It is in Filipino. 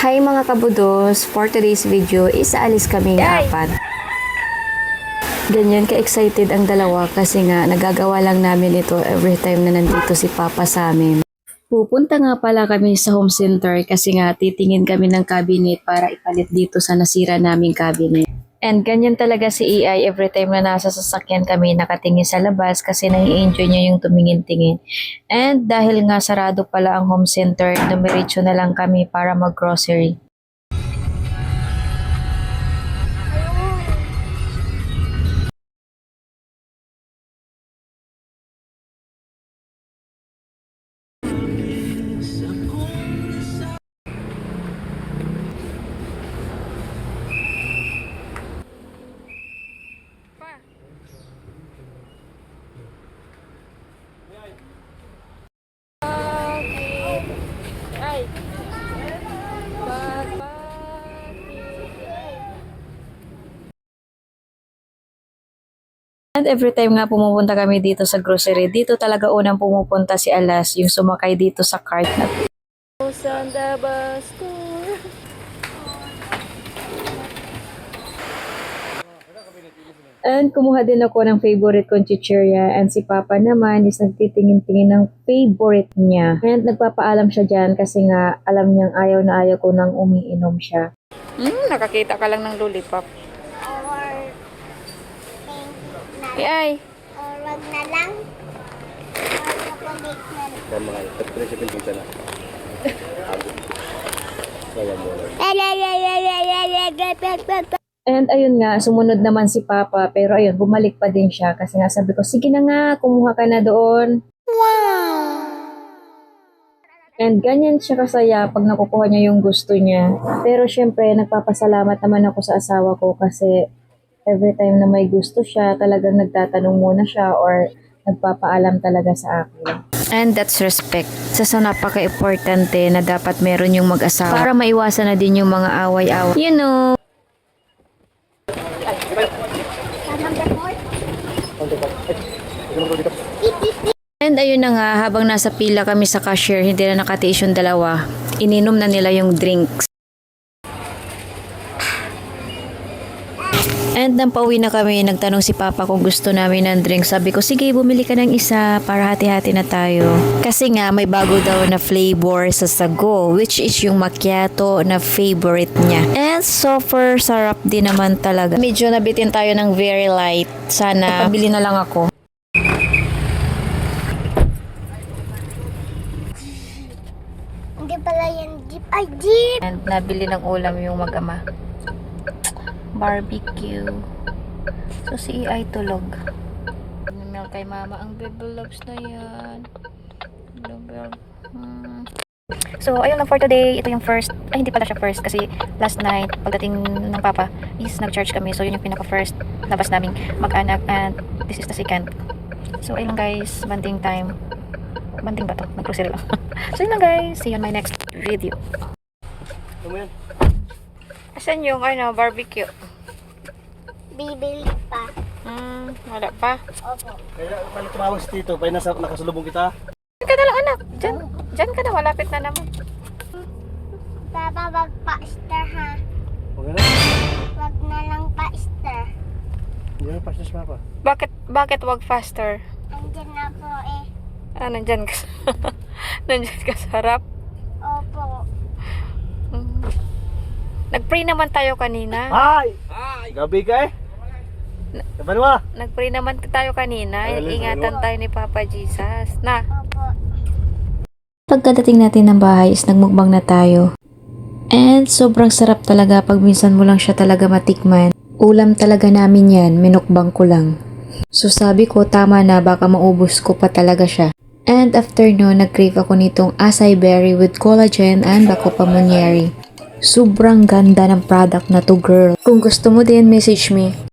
Hi mga kabudos! For today's video is aalis kami ng apat. Ganyan ka-excited ang dalawa kasi nga nagagawa lang namin ito every time na nandito si Papa sa amin. Pupunta nga pala kami sa home center kasi nga titingin kami ng cabinet para ipalit dito sa nasira naming cabinet. And ganyan talaga si EI every time na nasa sasakyan kami nakatingin sa labas kasi nai-enjoy niya yung tumingin-tingin. And dahil nga sarado pala ang home center, dumiretso na lang kami para mag-grocery. And every time nga pumupunta kami dito sa grocery, dito talaga unang pumupunta si Alas, yung sumakay dito sa cart na. And kumuha din ako ng favorite kong chichirya and si Papa naman is nagtitingin-tingin ng favorite niya. And nagpapaalam siya dyan kasi nga alam niyang ayaw na ayaw ko nang umiinom siya. Hmm, nakakita ka lang ng lollipop. Or pink na Ay, ay. or wag na lang. Or chocolate na lang. Kamahal. At siya na. And ayun nga, sumunod naman si Papa pero ayun, bumalik pa din siya kasi nga sabi ko, sige na nga, kumuha ka na doon. And ganyan siya kasaya pag nakukuha niya yung gusto niya. Pero syempre, nagpapasalamat naman ako sa asawa ko kasi every time na may gusto siya, talagang nagtatanong muna siya or nagpapaalam talaga sa akin. And that's respect. Sa so napaka-importante na dapat meron yung mag-asawa para maiwasan na din yung mga away-away. You know, And ayun na nga, habang nasa pila kami sa cashier, hindi na nakatiis yung dalawa. Ininom na nila yung drinks. And nang pauwi na kami, nagtanong si Papa kung gusto namin ng drink. Sabi ko, sige, bumili ka ng isa para hati-hati na tayo. Kasi nga, may bago daw na flavor sa sago, which is yung macchiato na favorite niya. And super sarap din naman talaga. Medyo nabitin tayo ng very light. Sana, pabili na lang ako. Hindi pala yan jeep. Ay, jeep! And nabili ng ulam yung mag-ama. Barbecue. So si EI tulog. Email kay mama ang baby loves na yan. Hmm. So, ayun lang for today. Ito yung first, ay hindi pala siya first kasi last night, pagdating ng papa, is nag-charge kami. So, yun yung pinaka-first labas naming mag-anak and this is the second. So, ayun lang guys, banding time. Banding ba to? Nag-grocery lang. so, yun lang guys. See you on my next video. Ano? Asan yung ano, barbecue? Bibili pa. Hmm, wala pa. Opo. Kaya pala tumawag si Tito. Paya nasa nakasulubong kita. Diyan ka na lang anak. Diyan, diyan ka na, malapit na naman. Papa, wag pa-star ha. Huwag na. Wag na lang pa-star. Hindi na pasok si Papa. Bakit, bakit wag faster? Andyan na po eh. Ah, nandyan ka. nandyan ka sa harap. Opo. Hmm. Nag-pray naman tayo kanina. Ay! Gabi ka eh. Ah. Nag-pray naman tayo kanina. Ingatan tayo ni Papa Jesus. Na. Pagkadating natin ng bahay is nagmukbang na tayo. And sobrang sarap talaga pag minsan mo lang siya talaga matikman. Ulam talaga namin yan, minukbang ko lang. So sabi ko tama na baka maubos ko pa talaga siya. And after no, nag-crave ako nitong acai berry with collagen and bako pamunyeri. Sobrang ganda ng product na to girl. Kung gusto mo din, message me.